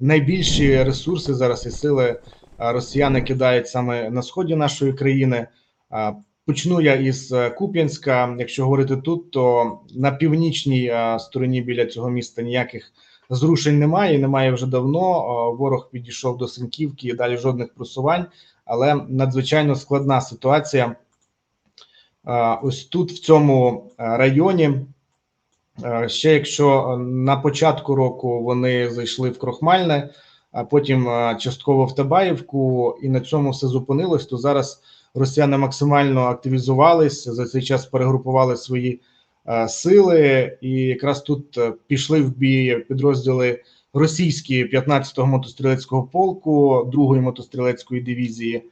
найбільші ресурси зараз і сили росіяни кидають саме на сході нашої країни. Почну я із е, Куп'янська. Якщо говорити тут, то на північній е, стороні біля цього міста ніяких зрушень немає. Немає вже давно. Е, Ворог підійшов до Синківки і далі жодних просувань, але надзвичайно складна ситуація. Ось тут, в цьому районі. Е, Ще якщо на початку року вони зайшли в Крохмальне, а потім е, частково в Табаївку, і на цьому все зупинилось, то зараз росіяни максимально активізувались за цей час перегрупували свої е, сили, і якраз тут е, пішли в бій підрозділи російські 15-го мотострілецького полку, 2-ї мотострілецької дивізії,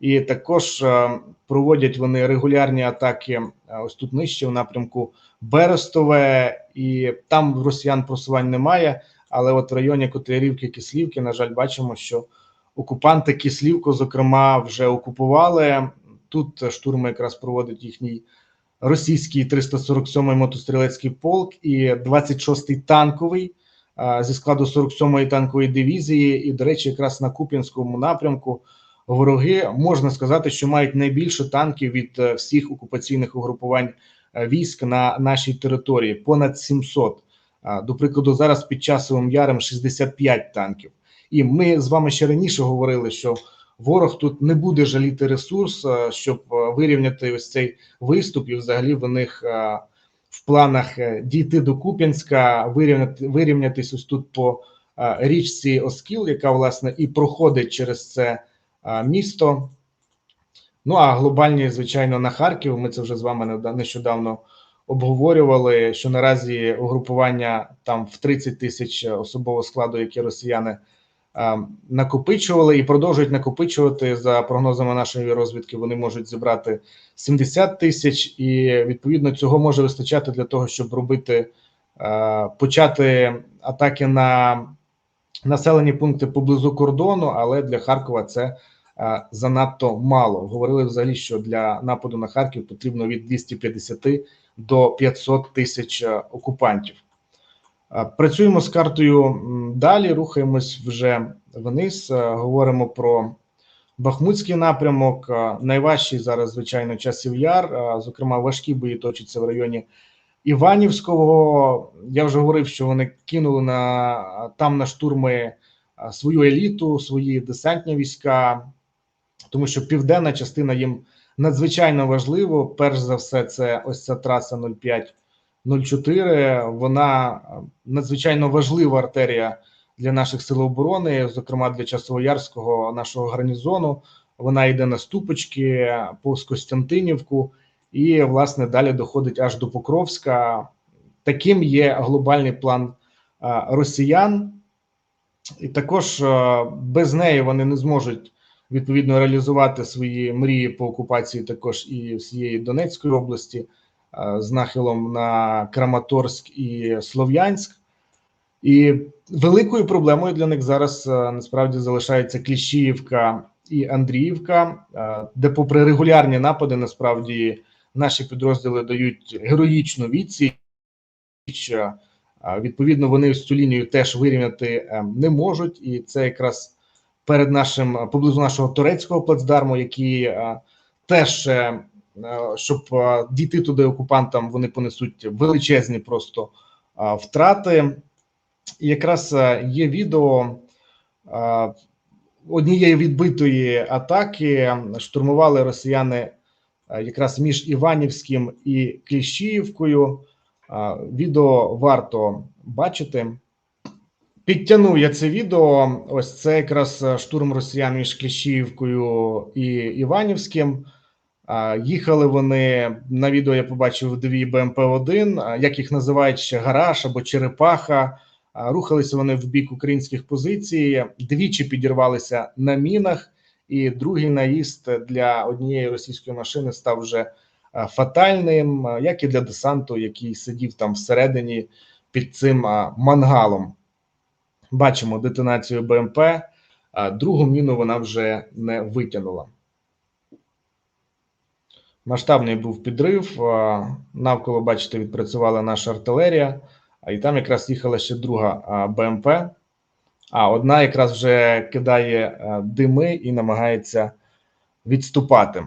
і також е, проводять вони регулярні атаки е, ось тут нижче в напрямку Берестове, і там росіян просувань немає. Але от в районі Котлярівки, Кислівки, на жаль, бачимо, що окупанти Кислівку, зокрема, вже окупували. Тут штурми якраз проводить їхній російський 347-й мотострілецький полк і 26-й танковий зі складу 47-ї танкової дивізії. І, до речі, якраз на Куп'янському напрямку вороги можна сказати, що мають найбільше танків від е, всіх окупаційних угрупувань е, військ на нашій території понад 700. До прикладу, зараз під часовим яром 65 танків. І ми з вами ще раніше говорили, що ворог тут не буде жаліти ресурс, е, щоб вирівняти ось цей виступ, і взагалі в них в планах дійти до Куп'янська, вирівняти вирівнятись ось тут по річці Оскіл, яка власне і проходить через це місто. Ну а глобальні, звичайно, на Харків. Ми це вже з вами нещодавно обговорювали, що наразі угрупування там в 30 тисяч особового складу, які росіяни накопичували і продовжують накопичувати за прогнозами нашої розвідки. Вони можуть зібрати 70 тисяч, і відповідно цього може вистачати для того, щоб робити почати атаки на населені пункти поблизу кордону, але для Харкова це занадто мало. Говорили взагалі, що для нападу на Харків потрібно від 250 до 500 тисяч е, окупантів. Е, Працюємо з картою далі, рухаємось вже вниз. е, Говоримо про Бахмутський напрямок. Е, Найважчий зараз, звичайно, часів яр. е, Зокрема, важкі бої точаться в районі Іванівського. Я вже говорив, що вони кинули на там на штурми е, свою еліту, свої десантні війська, тому що південна частина їм надзвичайно важливо. Перш за все, це ось ця траса 05 04. Вона е, надзвичайно важлива артерія для наших сил оборони, зокрема для Часовоярського нашого гарнізону. Вона йде на ступочки повз Костянтинівку, і власне далі доходить аж до Покровська. Таким є глобальний план е, росіян, і також е, без неї вони не зможуть відповідно реалізувати свої мрії по окупації, також і всієї Донецької області е, з нахилом на Краматорськ і Слов'янськ. І великою проблемою для них зараз е, насправді залишається Кліщіївка і Андріївка, е, де, попри регулярні напади, насправді наші підрозділи дають героїчну відсіч. Відповідно, вони цю лінію теж вирівняти не можуть, і це якраз перед нашим поблизу нашого турецького плацдарму, який е, теж е, е, щоб дійти туди окупантам, вони понесуть величезні просто втрати. І якраз є відео однієї відбитої атаки. Штурмували росіяни якраз між Іванівським і Кліщіївкою. Відео варто бачити. Підтягнув я це відео. Ось це якраз е, штурм росіян між Кліщіївкою і Іванівським. Їхали вони на відео. Я побачив дві БМП-1, як їх називають ще гараж або черепаха. Рухалися вони в бік українських позицій, двічі підірвалися на мінах, і другий наїзд для однієї російської машини став вже фатальним, як і для десанту, який сидів там всередині під цим мангалом. Бачимо детонацію БМП, а другу міну вона вже не витягнула. Масштабний був підрив. Навколо, бачите, відпрацювала наша артилерія, і там якраз їхала ще друга БМП. А одна якраз вже кидає дими і намагається відступати.